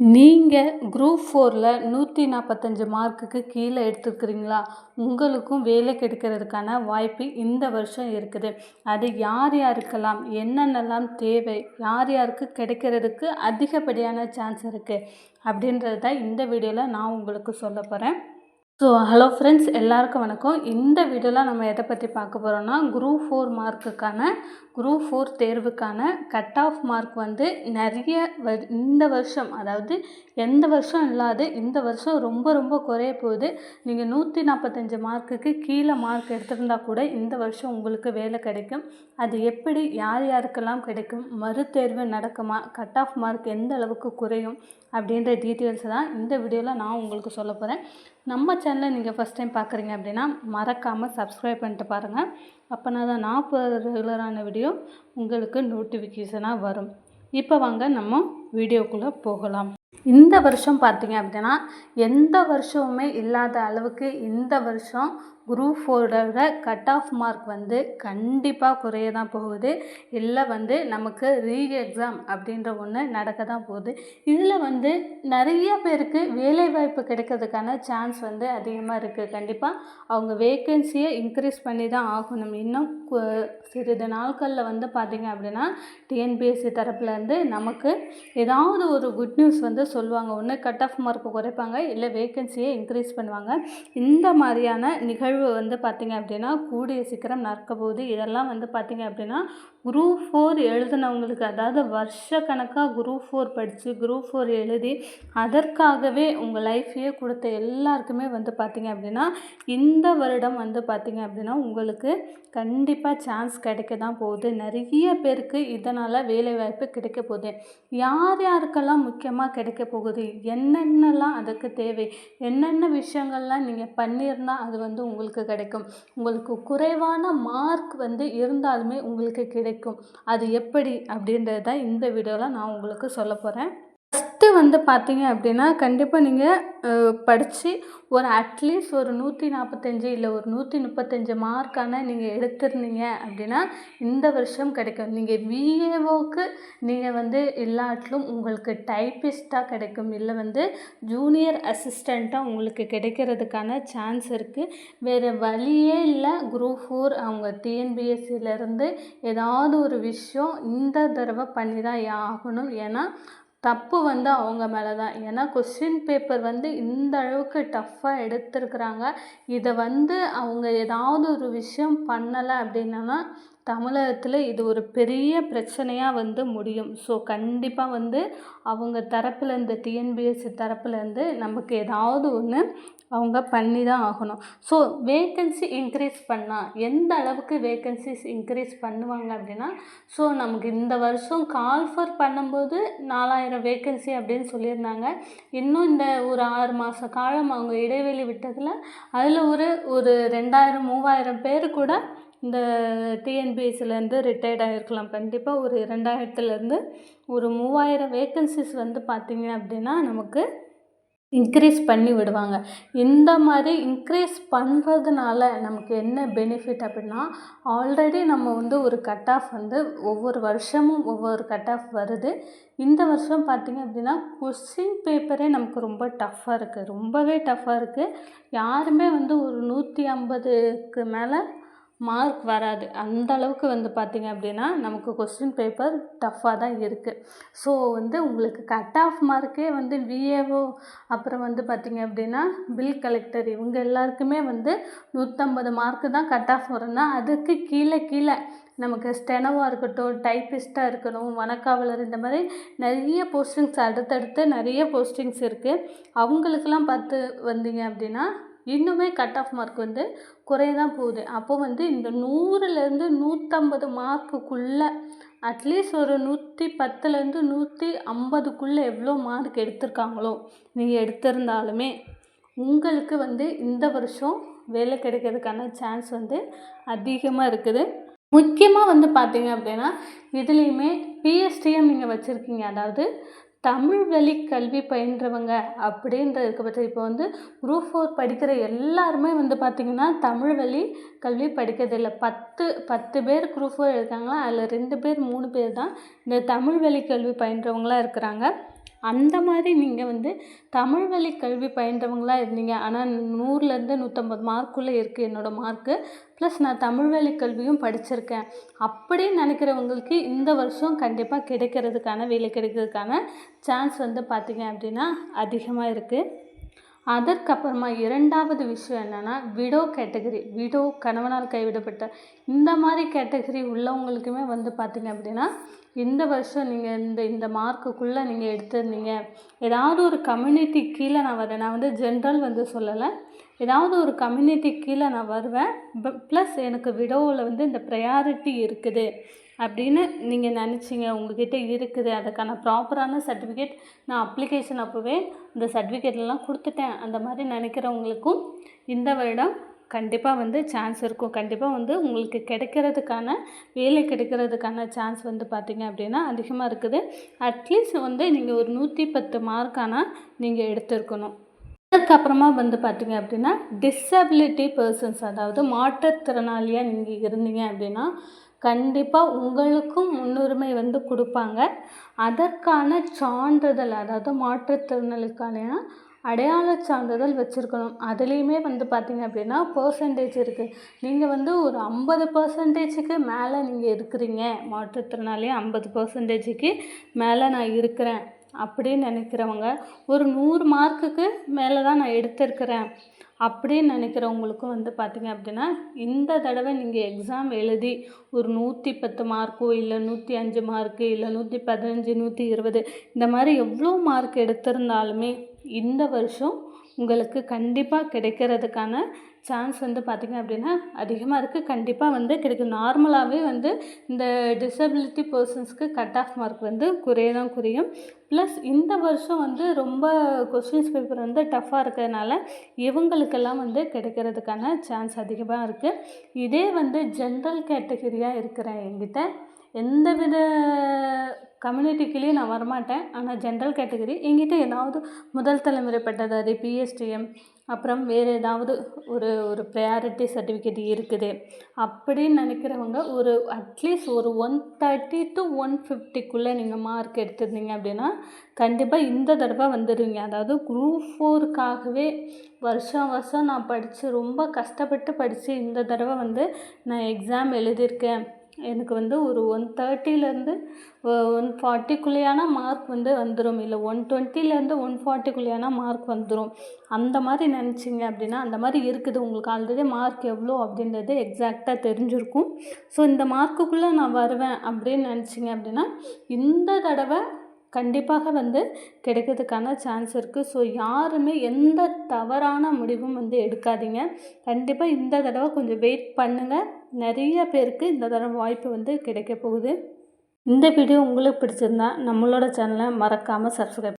நீங்கள் குரூப் ஃபோரில் நூற்றி நாற்பத்தஞ்சு மார்க்குக்கு கீழே எடுத்துருக்கிறீங்களா? உங்களுக்கும் வேலை கிடைக்கிறதுக்கான வாய்ப்பு இந்த வருஷம் இருக்குது. அது யார் யாருக்கெல்லாம் என்னென்னலாம் தேவை யார் யாருக்கு கிடைக்கிறதுக்கு அதிகப்படியான சான்ஸ் இருக்குது அப்படின்றது தான் இந்த வீடியோவில் நான் உங்களுக்கு சொல்ல போகிறேன் ஸோ ஹலோ ஃப்ரெண்ட்ஸ் எல்லாருக்கும் வணக்கம். இந்த வீடியோவில் நம்ம எதை பற்றி பார்க்க போகிறோம்னா குரூப் ஃபோர் மார்க்குக்கான குரூப் ஃபோர் தேர்வுக்கான கட் ஆஃப் மார்க் வந்து நிறைய இந்த வருஷம் அதாவது எந்த வருஷம் இல்லாது இந்த வருஷம் ரொம்ப ரொம்ப குறைய போகுது. நீங்கள் நூற்றி நாற்பத்தஞ்சு மார்க்குக்கு கீழே மார்க் எடுத்திருந்தா கூட இந்த வருஷம் உங்களுக்கு வேலை கிடைக்கும். அது எப்படி யார் யாருக்கெல்லாம் கிடைக்கும் மறுதேர்வு நடக்குமா கட் ஆஃப் மார்க் எந்த அளவுக்கு குறையும் அப்படின்ற டீட்டெயில்ஸ் தான் இந்த வீடியோவில் நான் உங்களுக்கு சொல்ல போகிறேன் நம்ம சேனலை நீங்கள் ஃபஸ்ட் டைம் பார்க்குறீங்க அப்படின்னா மறக்காமல் சப்ஸ்கிரைப் பண்ணிட்டு பாருங்கள் அப்போனா தான் நான் ரெகுலரான வீடியோ உங்களுக்கு நோட்டிஃபிகேஷனாக வரும். இப்போ வாங்க நம்ம வீடியோக்குள்ளே போகலாம். இந்த வருஷம் பார்த்தீங்க அப்படின்னா எந்த வருஷமுமே இல்லாத அளவுக்கு இந்த வருஷம் குரூப் ஃபோரோட கட் ஆஃப் மார்க் வந்து கண்டிப்பாக குறைய தான் போகுது. இல்லை வந்து நமக்கு ரீ எக்ஸாம் அப்படின்ற ஒன்று நடக்க தான் போகுது. இதில் வந்து நிறைய பேருக்கு வேலைவாய்ப்பு கிடைக்கிறதுக்கான சான்ஸ் வந்து அதிகமாக இருக்குது கண்டிப்பாக அவங்க வேக்கன்சியை இன்க்ரீஸ் பண்ணி தான் ஆகணும். இன்னும் சிறிது நாட்களில் வந்து பார்த்திங்க அப்படின்னா டிஎன்பிஎஸ்சி தரப்புலேருந்து நமக்கு ஏதாவது ஒரு குட் நியூஸ் வந்து சொல்லுவாங்க. ஒன்று கட் ஆஃப் மார்க் குறைப்பாங்க இல்லை வேக்கன்சியை இன்க்ரீஸ் பண்ணுவாங்க. இந்த மாதிரியான நிகழ்வு நிகழ்வு வந்து பார்த்திங்க அப்படின்னா கூடிய சீக்கிரம் நடக்க போகுது. இதெல்லாம் வந்து பார்த்திங்க அப்படின்னா குரூப் ஃபோர் எழுதினவங்களுக்கு அதாவது வருஷ கணக்காக குரூப் ஃபோர் படித்து குரூப் ஃபோர் எழுதி அதற்காகவே உங்கள் லைஃப்பையே கொடுத்த எல்லாருக்குமே வந்து பார்த்திங்க அப்படின்னா இந்த வருடம் வந்து பார்த்திங்க அப்படின்னா உங்களுக்கு கண்டிப்பாக சான்ஸ் கிடைக்க தான் போகுது. நிறைய பேருக்கு இதனால் வேலைவாய்ப்பு கிடைக்க போகுது. யார் யாருக்கெல்லாம் முக்கியமாக கிடைக்க போகுது? என்னென்னலாம் அதுக்கு தேவை? என்னென்ன விஷயங்கள்லாம் நீங்கள் பண்ணியிருந்தால் அது வந்து உங்களுக்கு உங்களுக்கு கிடைக்கும். உங்களுக்கு குறைவான மார்க் வந்து இருந்தாலுமே உங்களுக்கு கிடைக்கும். அது எப்படி அப்படின்றது தான் இந்த வீடியோவில் நான் உங்களுக்கு சொல்ல போகிறேன் ஃபஸ்ட்டு வந்து பார்த்தீங்க அப்படின்னா கண்டிப்பாக நீங்கள் படித்து ஒரு அட்லீஸ்ட் ஒரு நூற்றி நாற்பத்தஞ்சு இல்லை ஒரு நூற்றி முப்பத்தஞ்சு மார்க்கான நீங்கள் எடுத்திருந்தீங்க அப்படின்னா இந்த வருஷம் கிடைக்கும். நீங்கள் விஏஓக்கு நீங்கள் வந்து இல்லாட்டிலும் உங்களுக்கு டைப்பிஸ்ட்டாக கிடைக்கும். இல்லை வந்து ஜூனியர் அசிஸ்டண்ட்டாக உங்களுக்கு கிடைக்கிறதுக்கான சான்ஸ் இருக்குது வேறு வழியே இல்லை குரூப் ஃபோர் அவங்க டிஎன்பிஎஸ்சிலேருந்து ஏதாவது ஒரு விஷயம் இந்த தடவை பண்ணி தான் ஆகணும். ஏன்னா தப்பு வந்து அவங்க மேலே தான் ஏன்னா கொஸ்டின் பேப்பர் வந்து இந்த அளவுக்கு டஃப்பாக எடுத்திருக்கிறாங்க. இதை வந்து அவங்க ஏதாவது ஒரு விஷயம் பண்ணலை அப்படின்னா தமிழகத்தில் இது ஒரு பெரிய பிரச்சனையாக வந்து முடியும். ஸோ கண்டிப்பாக வந்து அவங்க தரப்பில் இந்த டிஎன்பிஎஸ்சி தரப்புலேருந்து நமக்கு ஏதாவது ஒன்று அவங்க பண்ணி தான் ஆகணும். ஸோ வேக்கன்சி இன்க்ரீஸ் பண்ணால் எந்த அளவுக்கு வேக்கன்சிஸ் இன்க்ரீஸ் பண்ணுவாங்க அப்படின்னா ஸோ நமக்கு இந்த வருஷம் கால்ஃபர் பண்ணும்போது நாலாயிரம் வேக்கன்சி அப்படின்னு சொல்லியிருந்தாங்க. இன்னும் இந்த ஒரு ஆறு மாத காலம் அவங்க இடைவெளி விட்டதில் அதில் ஒரு ஒரு ரெண்டாயிரம் மூவாயிரம் பேர் கூட இந்த டிஎன்பிஎஸ்சிலேருந்து ரிட்டையர்ட் ஆகிருக்கலாம் கண்டிப்பாக ஒரு ரெண்டாயிரத்துலேருந்து ஒரு மூவாயிரம் வேக்கன்சிஸ் வந்து பார்த்திங்க அப்படின்னா நமக்கு இன்க்ரீஸ் பண்ணி விடுவாங்க. இந்த மாதிரி இன்க்ரீஸ் பண்ணுறதுனால நமக்கு என்ன பெனிஃபிட் அப்படின்னா ஆல்ரெடி நம்ம வந்து ஒரு கட் ஆஃப் வந்து ஒவ்வொரு வருஷமும் ஒவ்வொரு கட் ஆஃப் வருது. இந்த வருஷம் பார்த்திங்க அப்படின்னா கொஸ்டின் பேப்பரே நமக்கு ரொம்ப டஃப்பாக இருக்குது ரொம்பவே டஃப்பாக இருக்குது யாருமே வந்து ஒரு நூற்றி ஐம்பதுக்கு மேலே மார்க் வராது. அந்த அளவுக்கு வந்து பார்த்திங்க அப்படின்னா நமக்கு கொஸ்டின் பேப்பர் டஃப்பாக தான் இருக்குது ஸோ வந்து உங்களுக்கு கட் ஆஃப் மார்க்கே வந்து விஏஓ அப்புறம் வந்து பார்த்திங்க அப்படின்னா பில் கலெக்டர் இவங்க எல்லாருக்குமே வந்து நூற்றம்பது மார்க்கு தான் கட் ஆஃப் வரும்னா அதுக்கு கீழே கீழே நமக்கு ஸ்டெனோவாக இருக்கட்டும் டைப்பிஸ்ட்டாக இருக்கணும் வனக்காவலர் இந்த மாதிரி நிறைய போஸ்டிங்ஸ் அடுத்தடுத்து நிறைய போஸ்டிங்ஸ் இருக்குது அவங்களுக்கெல்லாம் பார்த்து வந்தீங்க அப்படின்னா இன்னுமே கட் ஆஃப் மார்க் வந்து குறைய தான் போகுது. அப்போ வந்து இந்த நூறுலேருந்து நூற்றம்பது மார்க்குக்குள்ளே அட்லீஸ்ட் ஒரு நூற்றி பத்துலேருந்து நூற்றி ஐம்பதுக்குள்ளே எவ்வளோ மார்க் எடுத்திருக்காங்களோ நீங்கள் எடுத்திருந்தாலுமே உங்களுக்கு வந்து இந்த வருஷம் வேலை கிடைக்கிறதுக்கான சான்ஸ் வந்து அதிகமாக இருக்குது. முக்கியமாக வந்து பார்த்தீங்க அப்படின்னா இதுலேயுமே பிஎஸ்டிஎம் நீங்கள் வச்சுருக்கீங்க. அதாவது தமிழ் வழி கல்வி பயின்றவங்க அப்படின்றதுக்கு பற்றி இப்போ வந்து குரூப் ஃபோர் படிக்கிற எல்லாருமே வந்து பார்த்திங்கன்னா தமிழ் வழி கல்வி படிக்கிறதில்ல. பத்து பத்து பேர் குரூப் ஃபோர் இருக்காங்களா? அதில் ரெண்டு பேர் மூணு பேர் தான் இந்த தமிழ் வழி கல்வி பயின்றவங்களாக இருக்கிறாங்க. அந்த மாதிரி நீங்கள் வந்து தமிழ் வழி கல்வி பயின்றவங்களா இருந்தீங்க. ஆனால் நூறுலேருந்து நூற்றம்பது மார்க்குள்ளே இருக்குது என்னோடய மார்க்கு. ப்ளஸ் நான் தமிழ் வழி கல்வியும் படிச்சிருக்கேன். அப்படி நினைக்கிறவங்களுக்கு இந்த வருஷம் கண்டிப்பாக கிடைக்கிறதுக்கான வேலை கிடைக்கிறதுக்கான சான்ஸ் வந்து பார்த்திங்க அப்படின்னா அதிகமாக இருக்குது அதற்கப்புறமா இரண்டாவது விஷயம் என்னென்னா விடோ கேட்டகரி விடோ கணவனால் கைவிடப்பட்ட இந்த மாதிரி கேட்டகரி உள்ளவங்களுக்குமே வந்து பார்த்திங்க அப்படின்னா இந்த வருஷம் நீங்கள் இந்த இந்த மார்க்குக்குள்ளே நீங்கள் எடுத்திருந்தீங்க. ஏதாவது ஒரு கம்யூனிட்டி கீழே நான் வரேன் நான் வந்து ஜென்ரல் வந்து சொல்லலை. ஏதாவது ஒரு கம்யூனிட்டி கீழே நான் வருவேன். ப்ளஸ் எனக்கு விடோவில் வந்து இந்த ப்ரையாரிட்டி இருக்குது. அப்படின்னு நீங்கள் நினச்சிங்க உங்கள்கிட்ட இருக்குது அதுக்கான ப்ராப்பரான சர்டிஃபிகேட் நான் அப்ளிகேஷன் அப்போவே இந்த சர்டிஃபிகேட்லாம் கொடுத்துட்டேன். அந்த மாதிரி நினைக்கிறவங்களுக்கும் இந்த வருடம் கண்டிப்பாக வந்து சான்ஸ் இருக்கும். கண்டிப்பாக வந்து உங்களுக்கு கிடைக்கிறதுக்கான வேலை கிடைக்கிறதுக்கான சான்ஸ் வந்து பார்த்திங்க அப்படின்னா அதிகமாக இருக்குது. அட்லீஸ்ட் வந்து நீங்கள் ஒரு நூற்றி பத்து மார்க்கானால் நீங்கள் எடுத்திருக்கணும். அதுக்கப்புறமா வந்து பார்த்திங்க அப்படின்னா டிசபிலிட்டி பர்சன்ஸ் அதாவது மாற்றுத்திறனாளியாக நீங்கள் இருந்தீங்க அப்படின்னா கண்டிப்பாக உங்களுக்கும் முன்னுரிமை வந்து கொடுப்பாங்க. அதற்கான சான்றிதழ் அதாவது மாற்றுத்திறனாளிக்கான அடையாள சான்றிதழ் வச்சுருக்கணும். அதுலேயுமே வந்து பார்த்திங்க அப்படின்னா பர்சன்டேஜ் இருக்குது நீங்கள் வந்து ஒரு ஐம்பது பர்சன்டேஜுக்கு மேலே நீங்கள் இருக்கிறீங்க. மாற்றுத்திறனாளி ஐம்பது பர்சன்டேஜுக்கு மேலே நான் இருக்கிறேன். அப்படின்னு நினைக்கிறவங்க ஒரு நூறு மார்க்குக்கு மேலே தான் நான் எடுத்திருக்கிறேன் அப்படின்னு நினைக்கிறவங்களுக்கும் வந்து பார்த்திங்க அப்படின்னா இந்த தடவை நீங்கள் எக்ஸாம் எழுதி ஒரு நூற்றி பத்து மார்க்கோ இல்லை நூற்றி அஞ்சு மார்க்கு இல்லை நூற்றி பதினஞ்சு நூற்றி இருபது இந்த மாதிரி எவ்வளோ மார்க் எடுத்திருந்தாலுமே இந்த வருஷம் உங்களுக்கு கண்டிப்பாக கிடைக்கிறதுக்கான சான்ஸ் வந்து பார்த்திங்க அப்படின்னா அதிகமாக இருக்குது கண்டிப்பாக வந்து கிடைக்கும். நார்மலாகவே வந்து இந்த டிசபிலிட்டி பர்சன்ஸ்க்கு கட் ஆஃப் மார்க் வந்து குறைய தான் குறையும். ப்ளஸ் இந்த வருஷம் வந்து ரொம்ப கொஸ்டின்ஸ் பேப்பர் வந்து டஃப்பாக இருக்கிறதுனால இவங்களுக்கெல்லாம் வந்து கிடைக்கிறதுக்கான சான்ஸ் அதிகமாக இருக்குது இதே வந்து ஜென்ரல் கேட்டகரியாக இருக்கிற என்கிட்ட எந்த வித கம்யூனிட்டிக்குள்ளேயும் நான் வரமாட்டேன். ஆனால் ஜென்ரல் கேட்டகரி என்கிட்ட ஏதாவது முதல் தலைமுறை பட்டதாரி பிஎஸ்டிஎம் அப்புறம் வேறு ஏதாவது ஒரு ஒரு ப்ரையாரிட்டி சர்டிஃபிகேட் இருக்குது. அப்படின்னு நினைக்கிறவங்க ஒரு அட்லீஸ்ட் ஒரு ஒன் தேர்ட்டி டு ஒன் ஃபிஃப்டிக்குள்ளே நீங்கள் மார்க் எடுத்திருந்தீங்க அப்படின்னா கண்டிப்பாக இந்த தடவை வந்துடுவீங்க அதாவது குரூப் ஃபோருக்காகவே வருஷம் வருஷம் நான் படித்து ரொம்ப கஷ்டப்பட்டு படித்து இந்த தடவை வந்து நான் எக்ஸாம் எழுதியிருக்கேன். எனக்கு வந்து ஒரு ஒன் தேர்ட்டிலேருந்து ஒன் ஃபார்ட்டிக்குள்ளேயான மார்க் வந்து வந்துடும் இல்லை ஒன் டுவெண்ட்டிலேருந்து ஒன் ஃபார்ட்டிக்குள்ளேயான மார்க் வந்துடும் அந்த மாதிரி நினச்சிங்க அப்படின்னா அந்த மாதிரி இருக்குது. உங்களுக்கு ஆல்ரெடி மார்க் எவ்வளோ அப்படின்றது எக்ஸாக்டாக தெரிஞ்சிருக்கும். ஸோ இந்த மார்க்குக்குள்ளே நான் வருவேன் அப்படின்னு நினச்சிங்க அப்படின்னா இந்த தடவை கண்டிப்பாக வந்து கிடைக்கிறதுக்கான சான்ஸ் இருக்குது ஸோ யாருமே எந்த தவறான முடிவும் வந்து எடுக்காதீங்க. கண்டிப்பாக இந்த தடவை கொஞ்சம் வெயிட் பண்ணுங்கள் நிறைய பேருக்கு இந்த தடவை வாய்ப்பு வந்து கிடைக்க போகுது. இந்த வீடியோ உங்களுக்கு பிடிச்சிருந்தா நம்மளோட சேனலை மறக்காமல் சப்ஸ்கிரைப்